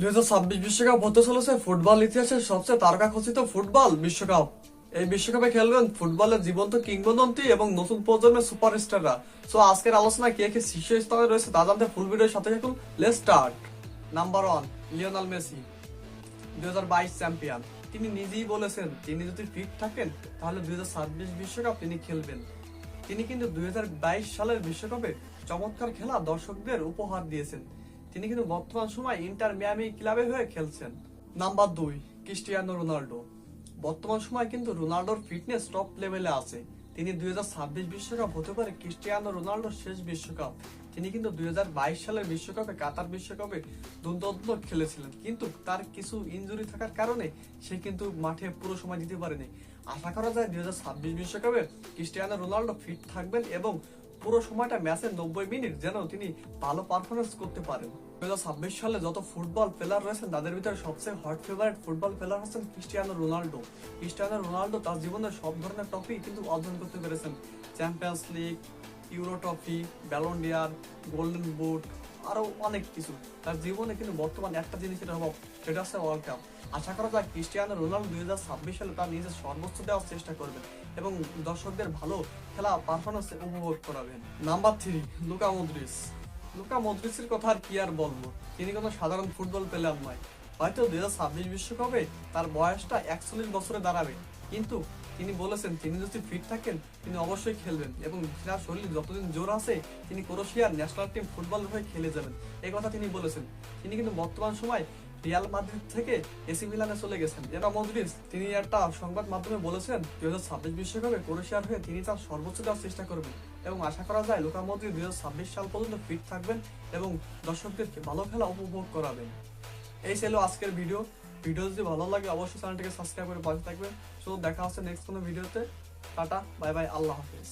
দুই বিশ্বকাপ হতে চলেছে ফুটবল ইতিহাসের সবচেয়ে তারকা খচিত ফুটবল বিশ্বকাপ। এই বিশ্বকাপে খেলবেন ফুটবলের জীবন্ত কিংবদন্তি এবং নতুন প্রজন্মের সুপারস্টাররা। সো আজকের আলোচনা কে কে শীর্ষ স্থানে রয়েছে তা জানতে ফুল ভিডিওর সাথে থাকুন। Let start number one Lionel Messi দুই হাজার বাইশ চ্যাম্পিয়ন তিনি নিজেই বলেছেন, তিনি যদি ফিট থাকেন, তাহলে দুই বিশ্বকাপ তিনি খেলবেন। তিনি কিন্তু দুই হাজার বাইশ সালের বিশ্বকাপে চমৎকার খেলা দর্শকদের উপহার দিয়েছেন। তিনি কিন্তু বর্তমান সময় ইন্টার মিয়ামি ক্লাবে হয়ে খেলছেন। নাম্বার দুই, ক্রিস্টিয়ানো রোনাল্ডো। বর্তমান সময় কিন্তু রোনাল্ডোর ফিটনেস টপ লেভেলে আছে। তিনি দুই বিশ্বকাপ হতে পারে ক্রিস্টিয়ানো রোনাল্ডোর শেষ বিশ্বকাপ। তিনি কিন্তু দুই হাজার বাইশ সালের বিশ্বকাপে, কাতার বিশ্বকাপে দুর্দান্ত খেলেছিলেন। কিন্তু তার কিছু ইনজুরি থাকার কারণে সে কিন্তু মাঠে পুরো সময় দিতে পারেনি। আশা করা যায় দুই বিশ্বকাপে ক্রিস্টিয়ানো রোনাল্ডো ফিট থাকবেন এবং পুরো সময়টা ম্যাচের নব্বই মিনিট যেন তিনি ভালো পারফরমেন্স করতে পারেন। দু হাজার ছাব্বিশ সালে যত ফুটবল প্লেয়ার রয়েছেন, তাদের ভিতরে সবচেয়ে হট ফেভারিট ফুটবল প্লেয়ার হচ্ছেন ক্রিস্টিয়ানো রোনাল্ডো ক্রিস্টিয়ানো রোনাল্ডো তার জীবনের সব ধরনের ট্রফি কিন্তু অর্জন করতে পেরেছেন। Champions League Euro trophy Ballon d'Or golden boot আরও অনেক কিছু। তার জীবনে কিন্তু বর্তমানে একটা জিনিসের অভাব সেটা হচ্ছে ওয়ার্ল্ড কাপ আশা করা যায় ক্রিস্টিয়ানো রোনাল্ডো দুই হাজার ছাব্বিশ সালে তার নিজের সর্বোচ্চ দেওয়ার চেষ্টা করবেন এবং দর্শকদের ভালো খেলা পারফরমেন্স উপভোগ করাবেন। Number three Luka Modric Luka মদ্রিসের কথা আর কি আর বলব? তিনি কোনো সাধারণ ফুটবল প্লেয়ার নয়। হয়তো দুই হাজার ছাব্বিশ বিশ্বকাপে তার বয়সটা একচল্লিশ বছরে দাঁড়াবে। কিন্তু তিনি বলেছেন, তিনি যদি ফিট থাকেন, তিনি অবশ্যই খেলবেন। এবং তার শরীর যতদিন জোর আছে, তিনি ক্রোশিয়ার ন্যাশনাল টিম ফুটবল হয়ে খেলে যাবেন। এই কথা তিনি বলেছেন। তিনি কিন্তু বর্তমান সময় রিয়াল মাদ্রিদ থেকে এসি মিলানে চলে গেছেন। এটা মদ্রিস তিনি একটা সংবাদ মাধ্যমে বলেছেন দুই হাজার ছাব্বিশ বিশ্বকাপে ক্রোশিয়ার হয়ে তিনি তার সর্বোচ্চ দেওয়ার চেষ্টা করবেন। এবং আশা করা যায়, লোকা মদ্রিদ দুই হাজার ছাব্বিশ সাল পর্যন্ত ফিট থাকবেন এবং দর্শকদেরকে ভালো খেলা উপভোগ করাবেন। এই ছিল আজকের ভিডিও ভিডিও যদি ভালো লাগে, অবশ্যই চ্যানেলটিকে সাবস্ক্রাইব করে পাশে থাকবেন। সো দেখা হচ্ছে নেক্সট কোনো ভিডিওতে টাটা বাই বাই আল্লাহ হাফিজ।